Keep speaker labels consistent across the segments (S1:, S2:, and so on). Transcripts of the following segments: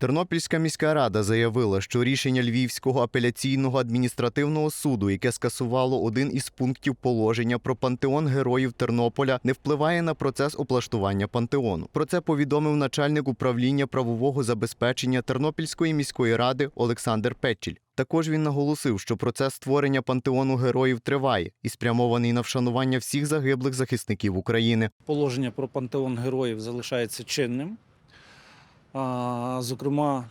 S1: Тернопільська міська рада заявила, що рішення Львівського апеляційного адміністративного суду, яке скасувало один із пунктів положення про пантеон героїв Тернополя, не впливає на процес облаштування пантеону. Про це повідомив начальник управління правового забезпечення Тернопільської міської ради Олександр Петчіль. Також він наголосив, що процес створення пантеону героїв триває і спрямований на вшанування всіх загиблих захисників України.
S2: Положення про пантеон героїв залишається чинним. Зокрема,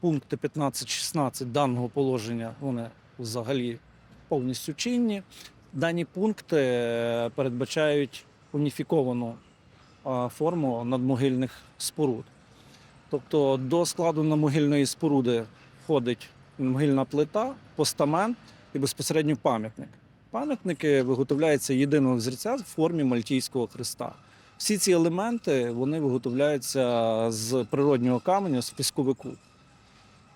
S2: пункти 15-16 даного положення вони взагалі повністю чинні. Дані пункти е, передбачають уніфіковану форму надмогильних споруд. Тобто до складу надмогильної споруди входить могильна плита, постамент і безпосередньо пам'ятник. Пам'ятники виготовляються єдиного взірця в формі Мальтійського хреста. Всі ці елементи вони виготовляються з природнього каменю, з пісковику.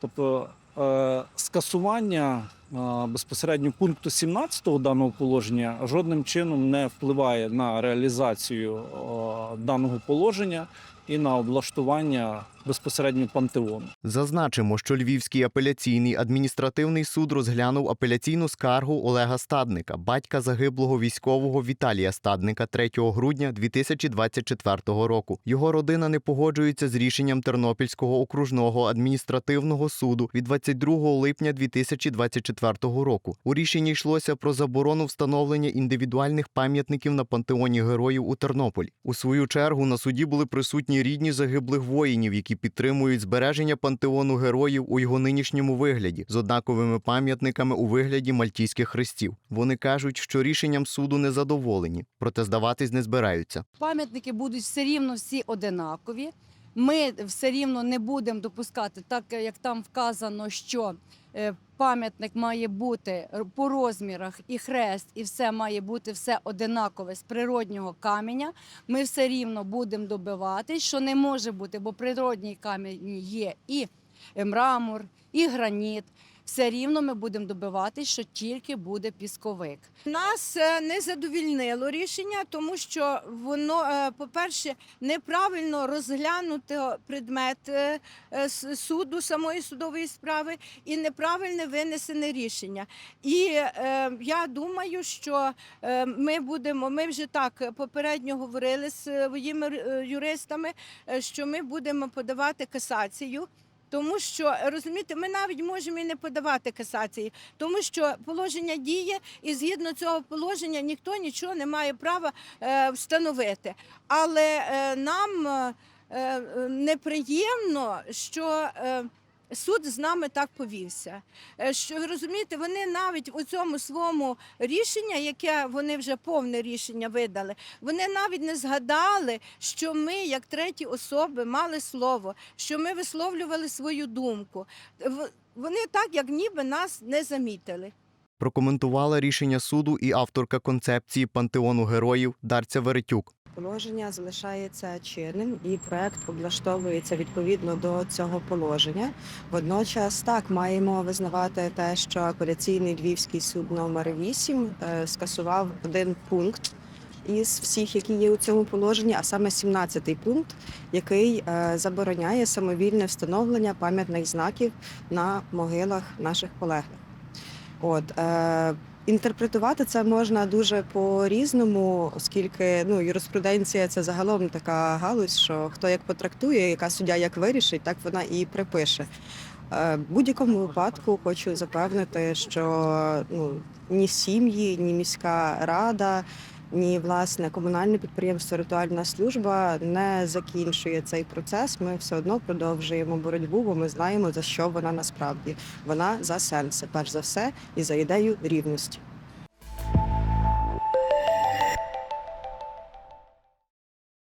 S2: Тобто е, скасування е, безпосередньо пункту 17 даного положення жодним чином не впливає на реалізацію е, даного положення і на облаштування безпосередньо пантеону.
S1: Зазначимо, що Львівський апеляційний адміністративний суд розглянув апеляційну скаргу Олега Стадника, батька загиблого військового Віталія Стадника 3 грудня 2024 року. Його родина не погоджується з рішенням Тернопільського окружного адміністративного суду від 22 липня 2024 року. У рішенні йшлося про заборону встановлення індивідуальних пам'ятників на пантеоні героїв у Тернополі. У свою чергу на суді були присутні рідні загиблих воїнів, які підтримують збереження пантеону героїв у його нинішньому вигляді з однаковими пам'ятниками у вигляді мальтійських хрестів. Вони кажуть, що рішенням суду не задоволені, проте здаватись не збираються.
S3: Пам'ятники будуть все рівно всі одинакові. Ми все рівно не будемо допускати, так як там вказано, що е, пам'ятник має бути по розмірах і хрест, і все має бути все одинакове з природнього каменя. Ми все рівно будемо добиватись, що не може бути, бо природній камінь є і мрамор, і граніт. Все рівно ми будемо добиватись, що тільки буде пісковик.
S4: Нас е, не задовільнило рішення, тому що воно, е, по-перше, неправильно розглянуто предмет е, суду, самої судової справи, і неправильне винесене рішення. І е, я думаю, що ми будемо, ми вже так попередньо говорили з своїми юристами, що ми будемо подавати касацію. Тому що розумієте, ми навіть можемо і не подавати касації, тому що положення діє, і згідно цього положення ніхто нічого не має права е, встановити. Але е, нам е, неприємно, що суд з нами так повівся. Е, Що розумієте, вони навіть у цьому своєму рішення, яке вони вже повне рішення видали, вони навіть не згадали, що ми, як треті особи, мали слово, що ми висловлювали свою думку. Вони так, як ніби нас не замітили.
S1: Прокоментувала рішення суду і авторка концепції пантеону героїв Дарця Веретюк.
S5: Положення залишається чинним і проект облаштовується відповідно до цього положення. Водночас так маємо визнавати те, що апеляційний львівський суд номер 8 е, скасував один пункт із всіх, які є у цьому положенні, а саме 17-й пункт, який е, забороняє самовільне встановлення пам'ятних знаків на могилах наших полеглих. От е, Інтерпретувати це можна дуже по-різному, оскільки ну, юриспруденція це загалом така галузь, що хто як потрактує, яка суддя як вирішить, так вона і припише. Е, будь-якому випадку хочу запевнити, що ну, ні сім'ї, ні міська рада, ні власне комунальне підприємство Ритуальна служба не закінчує цей процес. Ми все одно продовжуємо боротьбу, бо ми знаємо за що вона насправді. Вона за сенси, перш за все, і за ідею рівності.